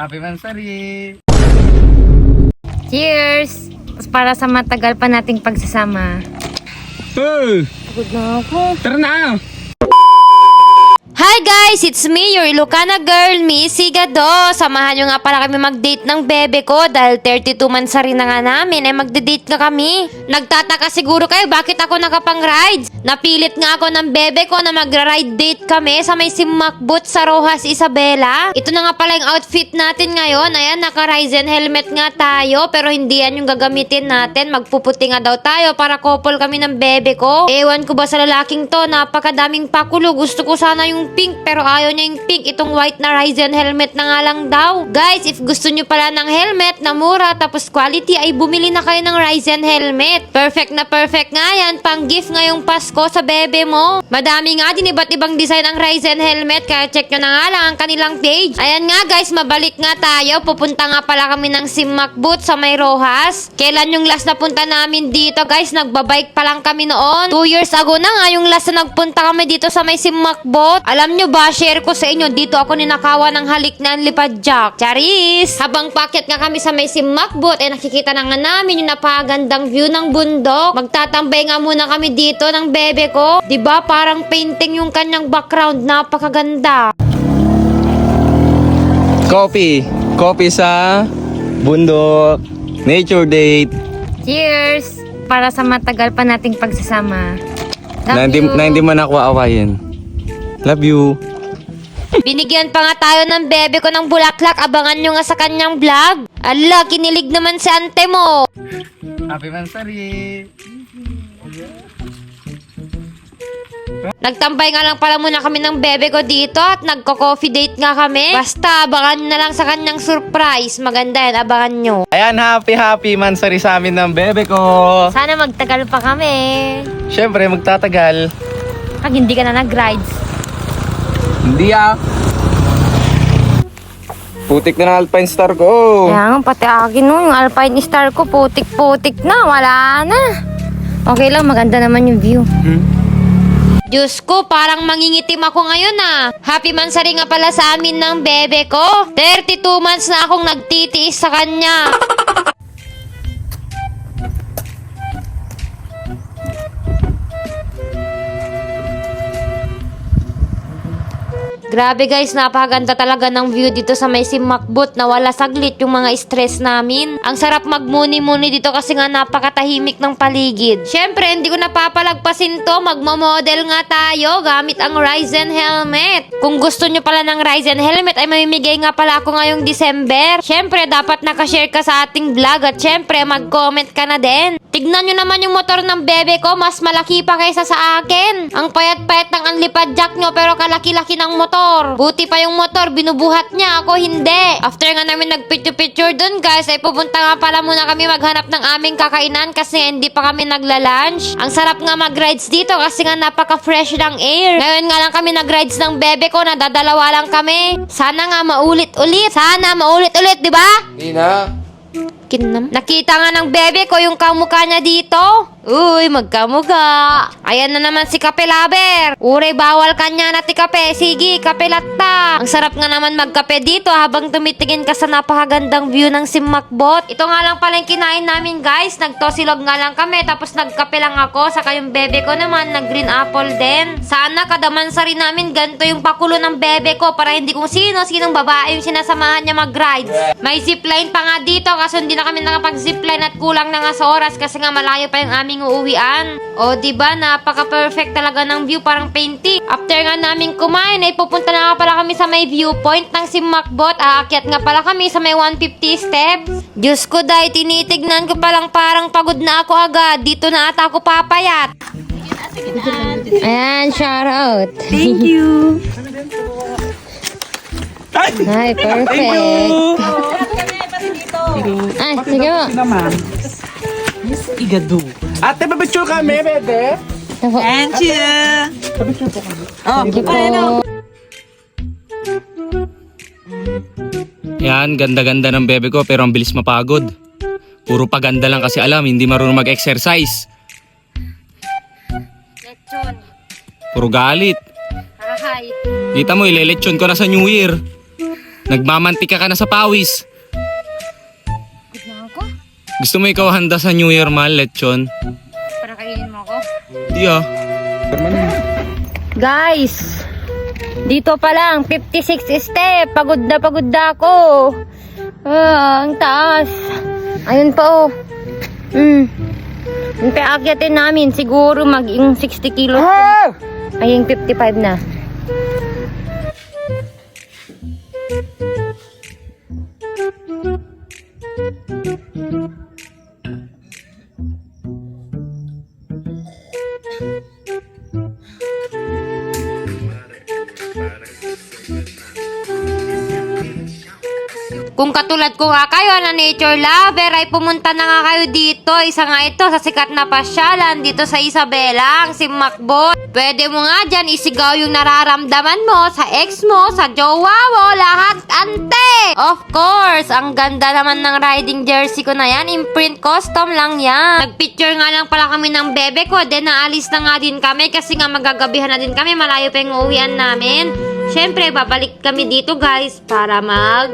Happy Mansari! Cheers! Para sa matagal pa nating pagsasama. Hey! Pagod na ako. Tara na! Guys! It's me, your Ilocana girl, Missy Gado. Samahan nyo nga pala kami mag-date ng bebe ko dahil 32 months na rin na nga namin ay magde-date na kami. Nagtataka siguro kayo bakit ako nakapang rides. Napilit nga ako ng bebe ko na magra-ride date kami sa may simakbot sa Rojas Isabela. Ito na nga pala yung outfit natin ngayon. Ayan, naka-Ryzen helmet nga tayo pero hindi yan yung gagamitin natin. Magpuputi nga daw tayo para couple kami ng bebe ko. Ewan ko ba sa lalaking to, napakadaming pakulo. Gusto ko sana yung pink pero ayaw niya yung pink. Itong white na Ryzen helmet na nga lang daw. Guys, if gusto nyo pala ng helmet na mura tapos quality ay bumili na kayo ng Ryzen helmet. Perfect na perfect nga yan. Pang gift ngayong Pasko sa bebe mo. Madami nga din iba't ibang design ang Ryzen helmet kaya check nyo na nga lang ang kanilang page. Ayan nga guys, mabalik nga tayo. Pupunta nga pala kami ng Simak Boot sa May Rojas. Kailan yung last na punta namin dito guys? Nagbabike pa lang kami noon. Two years ago na nga yung last na nagpunta kami dito sa May Simak Boot. Alam nyo ba, share ko sa inyo, dito ako ninakawa ng halik na lipadjak. Charis! Habang packet nga kami sa May Simak Boot, eh nakikita na nga namin yung napagandang view ng bundok. Magtatambay nga muna kami dito ng bebe ko. 'Di ba Parang painting yung kanyang background. Napakaganda. Coffee! Coffee sa bundok. Nature date. Cheers! Para sa matagal pa nating pagsasama. Love Na hindi, you. na hindi man ako aawayin. Love you. Binigyan pa nga tayo ng bebe ko ng bulaklak. Abangan nyo nga sa kanyang vlog. Ala, kinilig naman si ante mo. Happy Mansari! Nagtambay nga lang pala muna kami ng bebe ko dito at nagko-coffee date nga kami. Basta, abangan nyo na lang sa kanyang surprise. Maganda yan, abangan nyo. Ayan, happy happy Mansari sa amin ng bebe ko. Sana magtagal pa kami. Siyempre, magtatagal. Pag hindi ka na nag-rides. Hindi ah. Putik na ng Alpine Star ko. Kaya nga, pati akin no, yung Alpine Star ko, putik-putik na, wala na. Okay lang, maganda naman yung view. Hmm? Diyos ko, parang mangingitim ako ngayon ah. Happy mansari nga pala sa amin ng bebe ko. 32 months na akong nagtitiis sa kanya. Grabe guys, napakaganda talaga ng view dito sa may simakbot na wala saglit yung mga stress namin. Ang sarap magmuni-muni dito kasi nga napakatahimik ng paligid. Syempre, hindi ko napapalagpasin to. Magmamodel nga tayo gamit ang Ryzen helmet. Kung gusto nyo pala ng Ryzen helmet ay mamimigay nga pala ako ngayong December. Syempre, dapat nakashare ka sa ating vlog at syempre, mag-comment ka na din. Tignan nyo naman yung motor ng bebe ko, mas malaki pa kaysa sa akin. Ang payat-payat ng unlipad jack nyo pero kalaki-laki ng motor. Buti pa yung motor, binubuhat niya, ako hindi. After nga namin nagpicture-picture dun guys, ay pupunta nga pala muna kami maghanap ng aming kakainan kasi hindi pa kami nagla-lunch. Ang sarap nga mag-rides dito kasi nga napaka-fresh ng air. Ngayon nga lang kami nag-rides ng bebe ko, nadadalawa lang kami. Sana nga maulit-ulit. Sana maulit-ulit, di ba? Hindi na. Kinam. Nakita nga ng bebe ko yung kamukha niya dito. Uy, magkamukha. Ayan na naman si Kape Lover. Ure, bawal kanya na ti Kape. Sige, Kape Latta. Ang sarap nga naman magkape dito habang tumitingin ka sa napakagandang view ng Simakbot. Ito nga lang pala yung kinain namin guys. Nagtosilog nga lang kami tapos nagkape lang ako. Saka yung bebe ko naman nag green apple din. Sana kadaman sa rin namin ganito yung pakulo ng bebe ko para hindi kung sino, sinong babae yung sinasamahan niya mag-rides. May zipline pa nga dito kasi hindi na kami nakapag-zipline at kulang na nga sa oras kasi nga malayo pa yung aming uuwian. O, di ba Napaka-perfect talaga ng view, parang painting. After nga namin kumain, ay pupunta na nga pala kami sa may viewpoint ng Simakbot. Aakyat nga pala kami sa may 150 steps. Diyos ko, dahil tinitignan ko palang parang pagod na ako agad. Dito na ata ako papayat. Ayan, shout out. Thank you. Ay, perfect. Ay, sige mo. Igado. Ate, papicture kami, bebe. Thank you. Oh, Sige po. Yan, ganda-ganda ng bebe ko pero ang bilis mapagod. Puro paganda lang kasi alam, hindi marunong mag-exercise. Lechon. Puro galit. Hahay. Kita mo, ilelechon ko na sa New Year. Nagmamantika ka na sa pawis. Gusto mo ikaw handa sa New Year, Mal, lechon? Para kainin mo ako? Di ah. Guys, dito pa lang, 56 step. Pagod na pagod na ako. Ah, ang taas. Ayun pa oh. Hmm. Yung paakyatin namin, siguro maging 60 kilos. Ayun, 55 na. Bye. Kung katulad ko nga kayo na nature lover ay pumunta na nga kayo dito. Isa nga ito sa sikat na pasyalan dito sa Isabela, ang si Macbo. Pwede mo nga dyan isigaw yung nararamdaman mo sa ex mo, sa jowa mo, lahat ante! Of course, ang ganda naman ng riding jersey ko na yan. Imprint custom lang yan. Nagpicture nga lang pala kami ng bebe ko. Then naalis na nga din kami kasi nga magagabihan na din kami. Malayo pa yung uwian namin. Siyempre, babalik kami dito guys para mag